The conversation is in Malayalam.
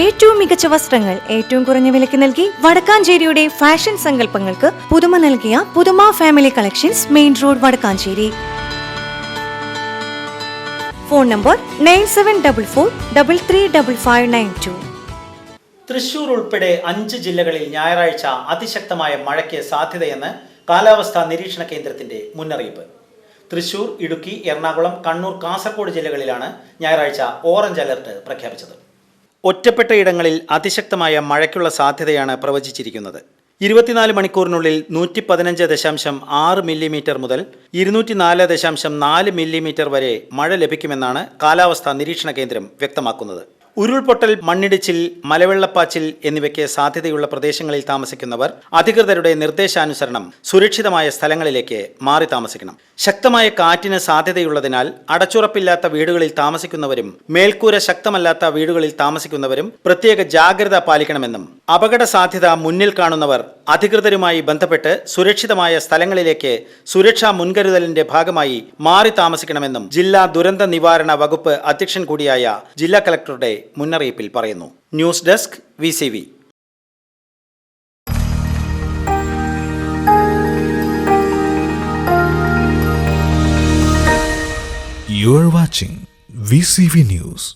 ഏറ്റവും മികച്ച വസ്ത്രങ്ങൾ ഏറ്റവും കുറഞ്ഞ വിലയ്ക്ക് നൽകി വടക്കാഞ്ചേരിയുടെ ഫാഷൻ സങ്കല്പങ്ങൾക്ക് പുതുമ നൽകിയ പുതുമ family collections main road Vadakkanchery. Phone number nine seven double four double three double five nine two Thrissur ഉൾപ്പെടെ അഞ്ച് ജില്ലകളിൽ ഞായറാഴ്ച അതിശക്തമായ മഴയ്ക്ക് സാധ്യതയെന്ന് കാലാവസ്ഥാ നിരീക്ഷണ കേന്ദ്രത്തിന്റെ മുന്നറിയിപ്പ്. തൃശൂർ ഇടുക്കി എറണാകുളം കണ്ണൂർ കാസർഗോഡ് ജില്ലകളിലാണ് ഞായറാഴ്ച ഓറഞ്ച് അലർട്ട് പ്രഖ്യാപിച്ചത്. ഒറ്റപ്പെട്ട ഇടങ്ങളിൽ അതിശക്തമായ മഴയ്ക്കുള്ള സാധ്യതയാണ് പ്രവചിച്ചിരിക്കുന്നത്. ഇരുപത്തിനാല് മണിക്കൂറിനുള്ളിൽ നൂറ്റി പതിനഞ്ച് ദശാംശം ആറ് മില്ലിമീറ്റർ മുതൽ ഇരുന്നൂറ്റി നാല് ദശാംശം നാല് മില്ലിമീറ്റർ വരെ മഴ ലഭിക്കുമെന്നാണ് കാലാവസ്ഥാ നിരീക്ഷണ കേന്ദ്രം വ്യക്തമാക്കുന്നത്. ഉരുൾപൊട്ടൽ മണ്ണിടിച്ചിൽ മലവെള്ളപ്പാച്ചിൽ എന്നിവയ്ക്ക് സാധ്യതയുള്ള പ്രദേശങ്ങളിൽ താമസിക്കുന്നവർ അധികൃതരുടെ നിർദ്ദേശാനുസരണം സുരക്ഷിതമായ സ്ഥലങ്ങളിലേക്ക് മാറി താമസിക്കണം. ശക്തമായ കാറ്റിന് സാധ്യതയുള്ളതിനാൽ അടച്ചുറപ്പില്ലാത്ത വീടുകളിൽ താമസിക്കുന്നവരും മേൽക്കൂര ശക്തമല്ലാത്ത വീടുകളിൽ താമസിക്കുന്നവരും പ്രത്യേക ജാഗ്രത പാലിക്കണമെന്നും അപകട സാധ്യത മുന്നിൽ കാണുന്നവർ അധികൃതരുമായി ബന്ധപ്പെട്ട് സുരക്ഷിതമായ സ്ഥലങ്ങളിലേക്ക് സുരക്ഷാ മുൻകരുതലിന്റെ ഭാഗമായി മാറി താമസിക്കണമെന്നും ജില്ലാ ദുരന്ത നിവാരണ വകുപ്പ് അധ്യക്ഷൻ കൂടിയായ ജില്ലാ കലക്ടറുടെ മുന്നറിയിപ്പിൽ പറയുന്നു ന്യൂസ് ഡെസ്ക് വി You are watching VCV News.